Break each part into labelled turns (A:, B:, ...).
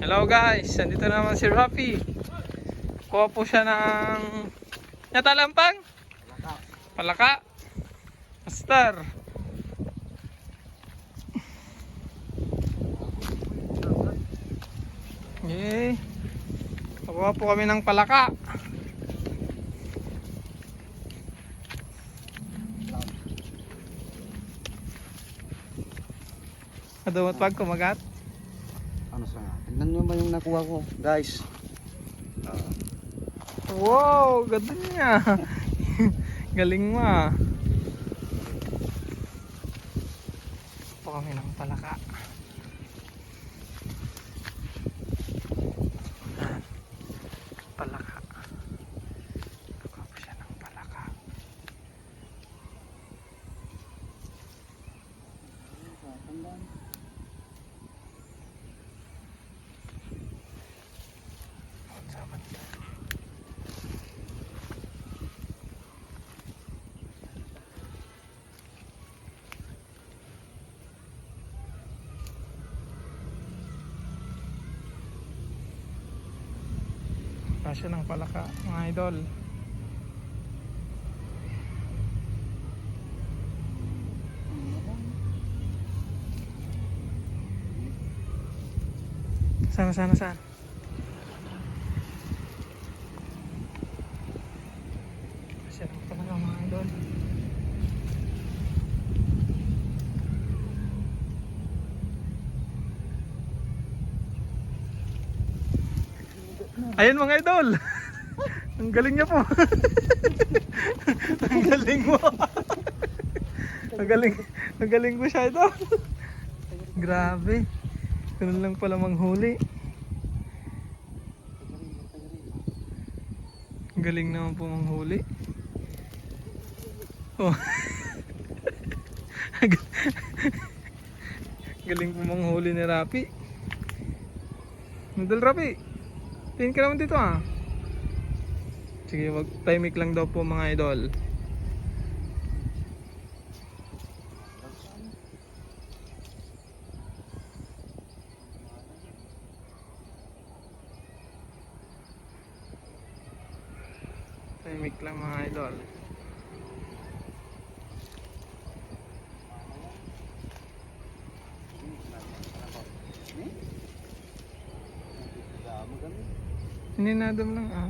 A: Hello guys, nandito naman si Rafi. Kuha po siya ng natalampang? Palaka. Master. Yay. Kuha po kami ng palaka. Kadawat pag kumagat.
B: Ano sa? Tignan nyo ba yung nakuha ko, guys?
A: Wow, ganda niya. Galing mo ah. Po kami ng palaka. Palaka. Kuha po siya ng palaka. Sa banda. Kasya ng palaka, mga idol. Sana, sana, sana. Kasya ng palaka, mga idol. Ayan mga idol. Ang galing niya po. ang galing mo. ang galing, ang galing ko siya ito. Grabe. Ganun lang pala manghuli. Ang galing naman po manghuli. Oh. galing po manghuli ni Rapi. Idol Rapi. Tingin ka naman dito ah. Sige, wag timing lang daw po mga idol. Timing lang mga idol. Ninadam lang ah.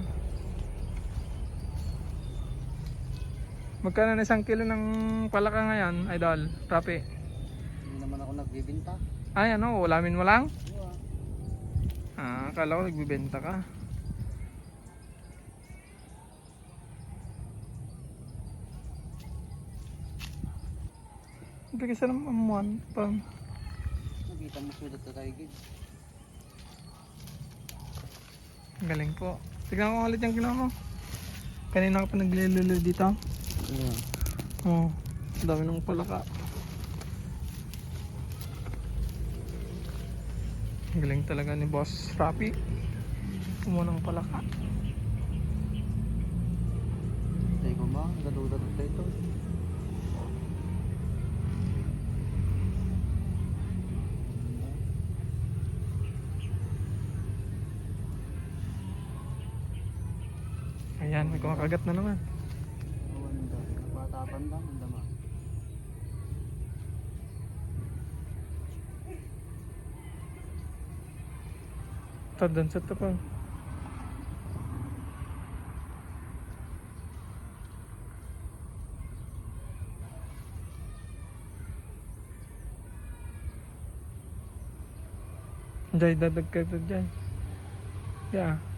A: Magkano na isang kilo ng palaka ngayon, idol? Rapi.
B: Hindi naman ako nagbibinta.
A: Ay ano, ulamin mo lang?
B: Oo, ah.
A: Akala ko nagbibenta ka. Bigay sa naman amuan. Pang
B: Nakita mo sulat na tayo, guys.
A: Galing po. Tignan ko ulit yung ginawa mo. Kanina ka pa naglilulu dito.
B: Yeah.
A: Oo. Oh, dami ng palaka. Galing talaga ni Boss Rapi. Kumuha ng palaka.
B: Tayo ko ba? Daludan tayo
A: Ayan, may kumakagat na naman.
B: Napatapan lang. Ang dama.
A: Dun sa pa. Diyan, dadag ka dyan. Yeah.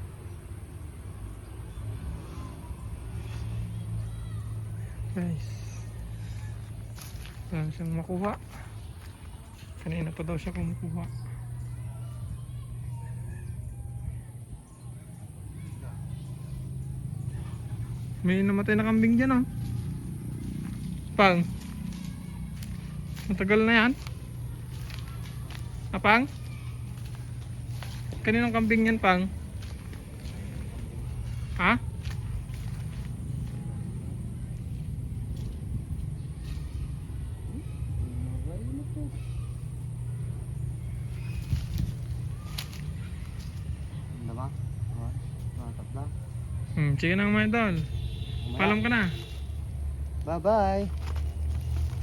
A: Guys. Wala siyang makuha. Kanina pa daw siya kumukuha. May namatay na kambing dyan oh. Pang. Matagal na yan. Apang? Kaninong kambing yan, Pang?
B: Lima. Oh, mga tatlo.
A: Hmm, sige na mga idol. Paalam ka na.
B: Bye-bye.